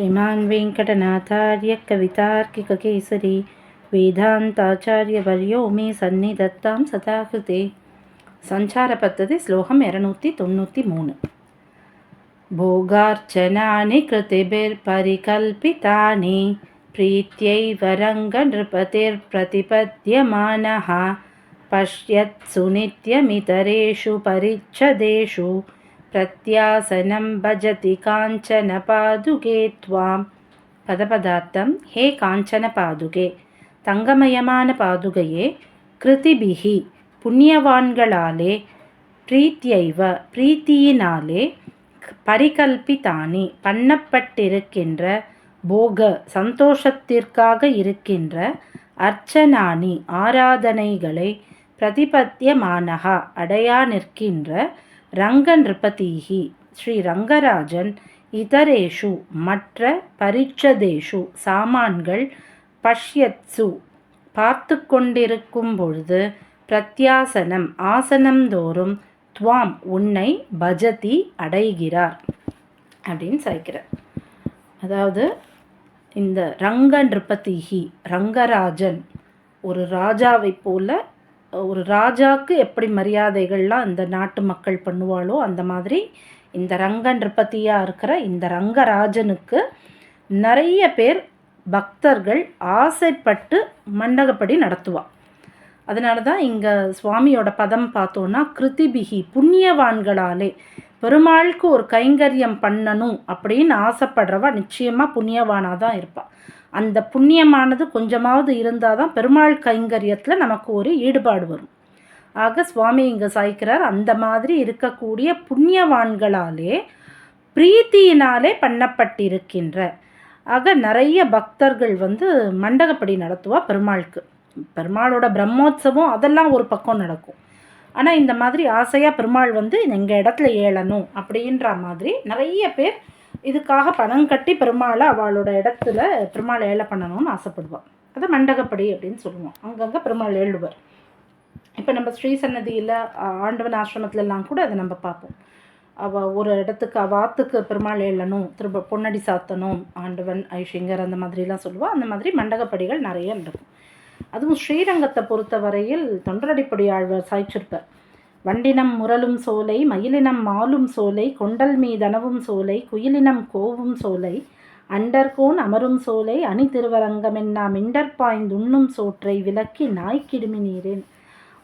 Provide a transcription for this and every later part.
ಶ್ರೀಮಾನ್ ವೆಂಕಟನಾಥಾರ್ಯ ಕವಿತಾರ್ಕಿಕ ಕೇಸರಿ ವೇದಾಂತಾಚಾರ್ಯವರ್ಯೋ ಮೇ ಸನ್ನಿಧತ್ತಾಂ ಸದಾಕೃತೆ ಸಂಚಾರ ಪದ್ಧತಿ ശ്ലോകം ഇരുന്നൂറ്റി തൊണ്ണൂറ്റി മൂന്ന് ഭോഗാർച്ചനാനി കൃതിഭിർപരികൽപ്പിതാനി പ്രീത്യൈവ രംഗനൃപതിർപ്രതിപദ്യമാനഃ പശ്യത്സുനിത്യമിതരേഷു പരിച്ഛദേഷു பிரத்யாசனம் பஜதி காஞ்சன பாதுகே துவாம் பதபதார்த்தம் ஹே காஞ்சன பாதுகே தங்கமயமான பாதுகையே கிருதிபிகி புண்ணியவான்களாலே பிரீத்தியைவ பிரீத்தியினாலே பரிகல்பித்தானே பண்ணப்பட்டிருக்கின்ற போக சந்தோஷத்திற்காக இருக்கின்ற அர்ச்சனானி ஆராதனைகளை பிரதிபத்தியமானகா அடையா நிற்கின்ற ரங்க நிருபதீகி ஸ்ரீ ரங்கராஜன் இதரேஷு மற்ற பரிட்சதேஷு சாமான்கள் பஷ்யத்சு. பார்த்து கொண்டிருக்கும் பொழுது பிரத்யாசனம் ஆசனம்தோறும் துவாம் உன்னை பஜதி அடைகிறார் அப்படின்னு சாய்க்கிறார். அதாவது இந்த ரங்க நிருபதிஹி ரங்கராஜன் ஒரு ராஜாவை போல ஒரு ராஜாவுக்கு எப்படி மரியாதைகள்லாம் இந்த நாட்டு மக்கள் பண்ணுவாளோ அந்த மாதிரி இந்த ரங்க நிருபதியாக இருக்கிற இந்த ரங்கராஜனுக்கு நிறைய பேர் பக்தர்கள் ஆசைப்பட்டு மண்டகப்படி நடத்துவாள் அதனால தான் இங்கே சுவாமியோட பதம் பார்த்தோன்னா கிருதிபிகி புண்ணியவான்களாலே பெருமாளுக்கு ஒரு கைங்கரியம் பண்ணணும் அப்படின்னு ஆசைப்படுறவா நிச்சயமாக புண்ணியவானாக தான் இருப்பாள் அந்த புண்ணியமானது கொஞ்சமாவது இருந்தால் தான் பெருமாள் கைங்கரியத்தில் நமக்கு ஒரு ஈடுபாடு வரும். ஆக சுவாமி இங்கே சாய்க்கிறார் அந்த மாதிரி இருக்கக்கூடிய புண்ணியவான்களாலே பிரீத்தியினாலே பண்ணப்பட்டிருக்கின்ற ஆக நிறைய பக்தர்கள் வந்து மண்டகப்படி நடத்துவா பெருமாளுக்கு. பெருமாளோட பிரம்மோத்சவம் அதெல்லாம் ஒரு பக்கம் நடக்கும். ஆனால் இந்த மாதிரி ஆசையாக பெருமாள் வந்து எங்கள் இடத்துல ஏழணும் அப்படின்ற மாதிரி நிறைய பேர் இதுக்காக பணம் கட்டி பெருமாளை அவளோட இடத்துல பெருமாள் ஏழை பண்ணணும்னு ஆசைப்படுவாள் அதை மண்டகப்படி அப்படின்னு சொல்லுவோம். அங்கங்கே பெருமாள் ஏழுவர். இப்போ நம்ம ஸ்ரீசன்னதியில் ஆண்டவன் ஆசிரமத்துலலாம் கூட அதை நம்ம பார்ப்போம். அவ ஒரு இடத்துக்கு அவாத்துக்கு பெருமாள் ஏழணும் திரும்ப பொன்னடி சாத்தணும் ஆண்டவன் ஐஷிங்கர் அந்த மாதிரிலாம் சொல்லுவாள் அந்த மாதிரி மண்டகப்படிகள் நிறைய நடக்கும். அதுவும் ஸ்ரீரங்கத்தை பொறுத்த வரையில் தொண்டரடிப்படி ஆழ்வார் சாய்ச்சிருப்பார். வண்டினம் முரலும் சோலை மயிலினம் மாலும் சோலை கொண்டல் மீதனவும் சோலை குயிலினம் கோவும் சோலை அண்டர்கோன் அமரும் சோலை அணி திருவரங்கமென்னா மிண்டர் சோற்றை விலக்கி நாய்க்கிடுமி நீரேன்.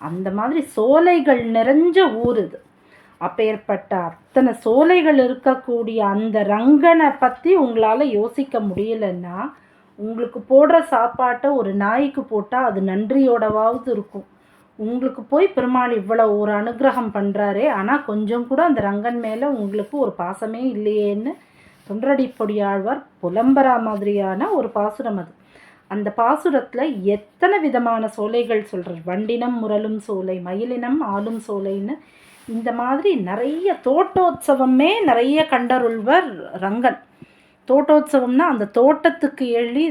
அந்த மாதிரி சோலைகள் நிறைஞ்ச ஊர் இது. அப்பேற்பட்ட அத்தனை சோலைகள் இருக்கக்கூடிய அந்த ரங்கனை பற்றி உங்களால் யோசிக்க முடியலன்னா உங்களுக்கு போடுற சாப்பாட்டை ஒரு நாய்க்கு போட்டால் அது நன்றியோடவாவது இருக்கும். உங்களுக்கு போய் பெருமாள் இவ்வளோ ஒரு அனுகிரகம் பண்ணுறாரே ஆனால் கொஞ்சம் கூட அந்த ரங்கன் மேலே உங்களுக்கு ஒரு பாசமே இல்லையேன்னு தொண்டரடிப்பொடியாழ்வார் புலம்பரா மாதிரியான ஒரு பாசுரம் அது. அந்த பாசுரத்தில் எத்தனை விதமான சோலைகள் சொல்கிறார் வண்டினம் முரலும் சோலை மயிலினம் ஆளும் சோலைன்னு இந்த மாதிரி நிறைய தோட்டோத்சவமே நிறைய கண்டருள்வர் ரங்கன். தோட்டோத்சவம்னா அந்த தோட்டத்துக்கு எழுதி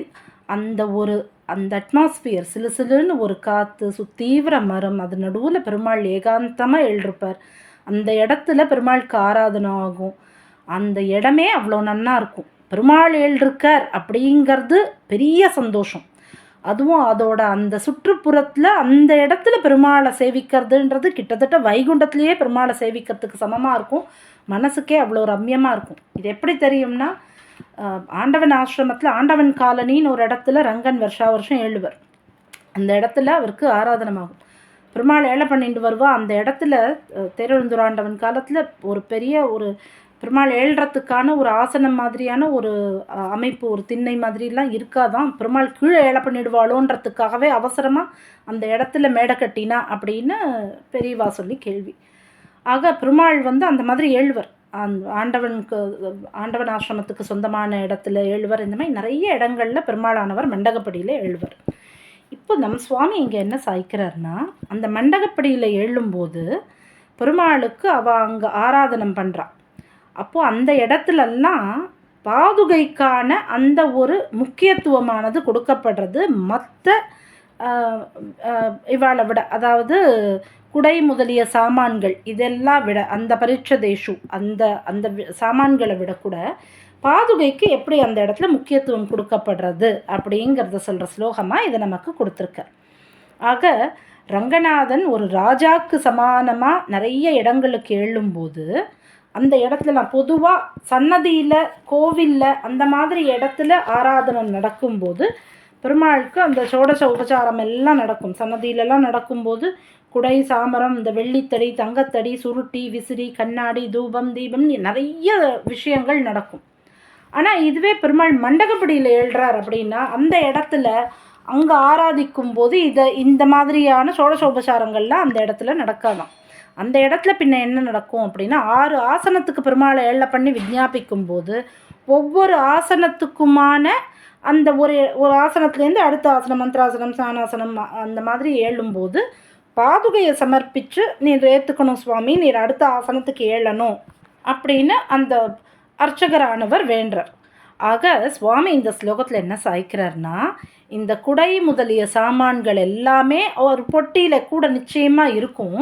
அந்த ஒரு அந்த அட்மாஸ்பியர் சிலு சிலுன்னு ஒரு காற்று சுத்தீவிர மரம் அது நடுவில் பெருமாள் ஏகாந்தமாக எழுதிருப்பார். அந்த இடத்துல பெருமாளுக்கு ஆராதனை ஆகும். அந்த இடமே அவ்வளோ நன்னா இருக்கும். பெருமாள் எழுதிருக்கார் அப்படிங்கிறது பெரிய சந்தோஷம். அதுவும் அதோட அந்த சுற்றுப்புறத்தில் அந்த இடத்துல பெருமாளை சேவிக்கிறதுன்றது கிட்டத்தட்ட வைகுண்டத்துலேயே பெருமாளை சேவிக்கிறதுக்கு சமமாக இருக்கும். மனசுக்கே அவ்வளோ ரம்யமாக இருக்கும். இது எப்படி தெரியும்னா ஆண்டவன் ஆசிரமத்தில் ஆண்டவன் காலனின்னு ஒரு இடத்துல ரங்கன் வருஷா வருஷம் எழுவர் அந்த இடத்துல அவருக்கு ஆராதனமாகும். பெருமாள் ஏழை பண்ணிட்டு வருவா. அந்த இடத்துல தேரெழுந்துராண்டவன் காலத்தில் ஒரு பெரிய ஒரு பெருமாள் ஏழுறதுக்கான ஒரு ஆசனம் மாதிரியான ஒரு அமைப்பு ஒரு திண்ணை மாதிரிலாம் இருக்காதான் பெருமாள் கீழே ஏழை பண்ணிடுவாளோன்றதுக்காகவே அவசரமாக அந்த இடத்துல மேடை கட்டினா அப்படின்னு பெரியவா சொல்லி கேள்வி. ஆக பெருமாள் வந்து அந்த மாதிரி ஏழுவர். ஆண்டவனுக்கு ஆண்டவன் ஆசிரமத்துக்கு சொந்தமான இடத்துல எழுவர். இந்த மாதிரி நிறைய இடங்களில் பெருமாளானவர் மண்டகப்படியில் எழுவர். இப்போ நம் சுவாமி இங்கே என்ன சாய்க்கிறார்னா அந்த மண்டகப்படியில் எழும்போது பெருமாளுக்கு அவள் அங்கே ஆராதனம் பண்ணுறான் அப்போது அந்த இடத்துலலாம் பாதுகைக்கான அந்த ஒரு முக்கியத்துவமானது கொடுக்கப்படுறது மற்ற இவாளை விட அதாவது குடை முதலிய சாமான்கள் இதெல்லாம் விட அந்த பரீட்சதேஷு அந்த அந்த சாமான்களை விட கூட பாதுகைக்கு எப்படி அந்த இடத்துல முக்கியத்துவம் கொடுக்கப்படுறது அப்படிங்கிறத சொல்கிற ஸ்லோகமாக இதை நமக்கு கொடுத்துருக்க. ஆக ரங்கநாதன் ஒரு ராஜாக்கு சமானமாக நிறைய இடங்களுக்கு எழும்போது அந்த இடத்துல நான் பொதுவாக சன்னதியில் கோவிலில் அந்த மாதிரி இடத்துல ஆராதனை நடக்கும்போது பெருமாளுக்கு அந்த சோடச உபச்சாரம் எல்லாம் நடக்கும். சன்னதியிலலாம் நடக்கும்போது குடை சாமரம் இந்த வெள்ளித்தடி தங்கத்தடி சுருட்டி விசிறி கண்ணாடி தூபம் தீபம் நிறைய விஷயங்கள் நடக்கும். ஆனால் இதுவே பெருமாள் மண்டகப்படியில் எழுறார் அப்படின்னா அந்த இடத்துல அங்கே ஆராதிக்கும் போது இதை இந்த மாதிரியான சோடசோபசாரங்கள்லாம் அந்த இடத்துல நடக்காதான் அந்த இடத்துல பின்ன என்ன நடக்கும் அப்படின்னா ஆறு ஆசனத்துக்கு பெருமாளை ஏழை பண்ணி விஜாபிக்கும் போது ஒவ்வொரு ஆசனத்துக்குமான அந்த ஒரு ஒரு ஆசனத்துலேருந்து அடுத்த ஆசனம் மந்திராசனம் சாணாசனம் அந்த மாதிரி ஏழும்போது பாதுகையை சமர்ப்பித்து நீர் ஏற்றுக்கணும் சுவாமி நீர் அடுத்த ஆசனத்துக்கு ஏழணும் அப்படின்னு அந்த அர்ச்சகரானவர் வேண்டார் ஆக சுவாமி இந்த ஸ்லோகத்தில் என்ன சாய்க்கிறார்னா இந்த குடை முதலிய சாமான்கள் எல்லாமே ஒரு பொட்டியில் கூட நிச்சயமாக இருக்கும்.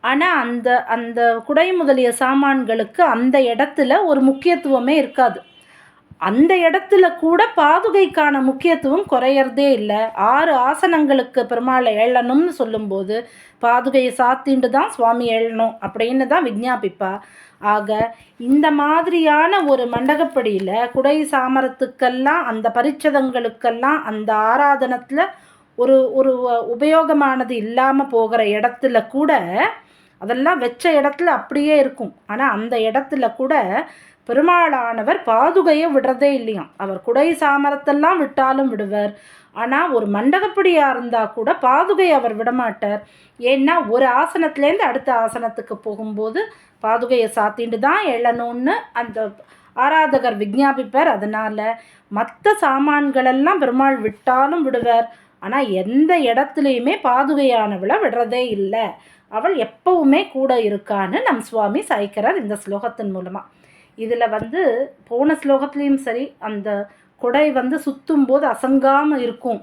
ஆனால் அந்த அந்த குடை முதலிய சாமான்களுக்கு அந்த இடத்துல ஒரு முக்கியத்துவமே இருக்காது. அந்த இடத்துல கூட பாதுகைக்கான முக்கியத்துவம் குறையறதே இல்லை. ஆறு ஆசனங்களுக்கு பெருமாளை எழணும்னு சொல்லும்போது பாதுகையை சாத்திண்டு தான் சுவாமி எழணும் அப்படின்னு தான் விஜாபிப்பா ஆக இந்த மாதிரியான ஒரு மண்டகப்படியில் குடை சாமரத்துக்கெல்லாம் அந்த பரிச்சதங்களுக்கெல்லாம் அந்த ஆராதனத்தில் ஒரு ஒரு உபயோகமானது இல்லாமல் போகிற இடத்துல கூட அதெல்லாம் வச்ச இடத்துல அப்படியே இருக்கும். ஆனால் அந்த இடத்துல கூட பெருமாளானவர் பாதுகையை விடுறதே இல்லையாம். அவர் குடை சாமரத்தெல்லாம் விட்டாலும் விடுவர். ஆனால் ஒரு மண்டகப்படியாக இருந்தால் கூட பாதுகை அவர் விடமாட்டார். ஏன்னா ஒரு ஆசனத்துலேருந்து அடுத்த ஆசனத்துக்கு போகும்போது பாதுகையை சாத்திட்டு தான் எழணும்னு அந்த ஆராதகர் விஜாபிப்பார் அதனால் மற்ற சாமான்களெல்லாம் பெருமாள் விட்டாலும் விடுவார். ஆனால் எந்த இடத்துலையுமே பாதுகையானவளை விடுறதே இல்லை. அவள் எப்பவுமே கூட இருக்கான்னு நம் சுவாமி சாய்க்கிறார் இந்த ஸ்லோகத்தின் மூலமாக இதில் வந்து போன ஸ்லோகத்துலேயும் சரி அந்த குடை வந்து சுற்றும் போது அசங்காமல் இருக்கும்.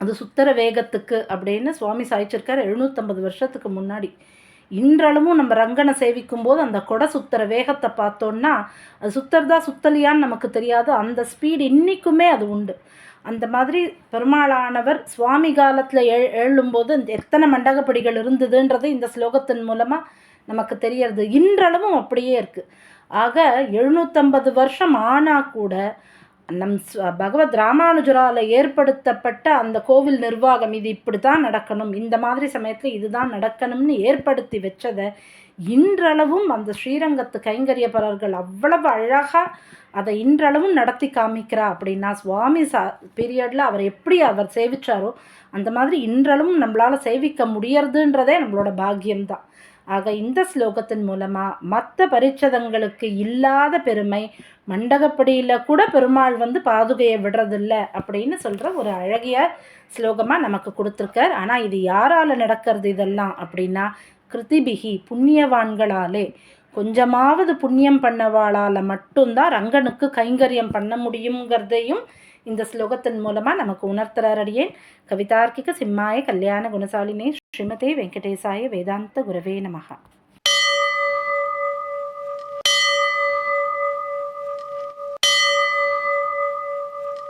அது சுத்தர வேகத்துக்கு அப்படின்னு சுவாமி சாய்ச்சிருக்கார் எழுநூற்றம்பது வருஷத்துக்கு முன்னாடி. இன்றளவும் நம்ம ரங்கனை சேவிக்கும் போது அந்த கொடை சுத்தர வேகத்தை பார்த்தோன்னா அது சுத்துறதா சுத்தலியான்னு நமக்கு தெரியாது. அந்த ஸ்பீடு இன்றைக்குமே அது உண்டு. அந்த மாதிரி பெருமாளானவர் சுவாமி காலத்தில் எழு எழும்போது எத்தனை மண்டகப்படிகள் இருந்ததுன்றது இந்த ஸ்லோகத்தின் மூலமாக நமக்கு தெரியறது. இன்றளவும் அப்படியே இருக்குது ஆக எழுநூற்றம்பது வருஷம் ஆனால் கூட நம் பகவத் ராமானுஜரால் ஏற்படுத்தப்பட்ட அந்த கோவில் நிர்வாகம் இது இப்படி தான் நடக்கணும். இந்த மாதிரி சமயத்தில் இதுதான் நடக்கணும்னு ஏற்படுத்தி வச்சதை இன்றளவும் அந்த ஸ்ரீரங்கத்து கைங்கரியபரர்கள் அவ்வளவு அழகாக அதை இன்றளவும் நடத்தி காமிக்கிறா அப்படின்னா சுவாமி சா பீரியடில் அவர் எப்படி அவர் சேவிச்சாரோ அந்த மாதிரி இன்றளவும் நம்மளால் சேவிக்க முடியறதுன்றதே நம்மளோட பாக்கியம்தான். ஆக இந்த ஸ்லோகத்தின் மூலமாக மற்ற பரிச்சதங்களுக்கு இல்லாத பெருமை மண்டகப்படியில் கூட பெருமாள் வந்து பாதுகையை விடுறதில்ல அப்படின்னு சொல்கிற ஒரு அழகிய ஸ்லோகமாக நமக்கு கொடுத்துருக்கார். ஆனால் இது யாரால் நடக்கிறது இதெல்லாம் அப்படின்னா கிருதிபிகி புண்ணியவான்களாலே கொஞ்சமாவது புண்ணியம் பண்ணவாளால் மட்டும்தான் ரங்கனுக்கு கைங்கரியம் பண்ண முடியுங்கிறதையும் இந்த ஸ்லோகத்தின் மூலமாக நமக்கு உணர்த்துறார் அடியேன். கவிதார்க்கிக சிம்மாய கல்யாண குணசாலினே శ్రీమతే వెంకటేశాయ వేదాంత గురవే నమ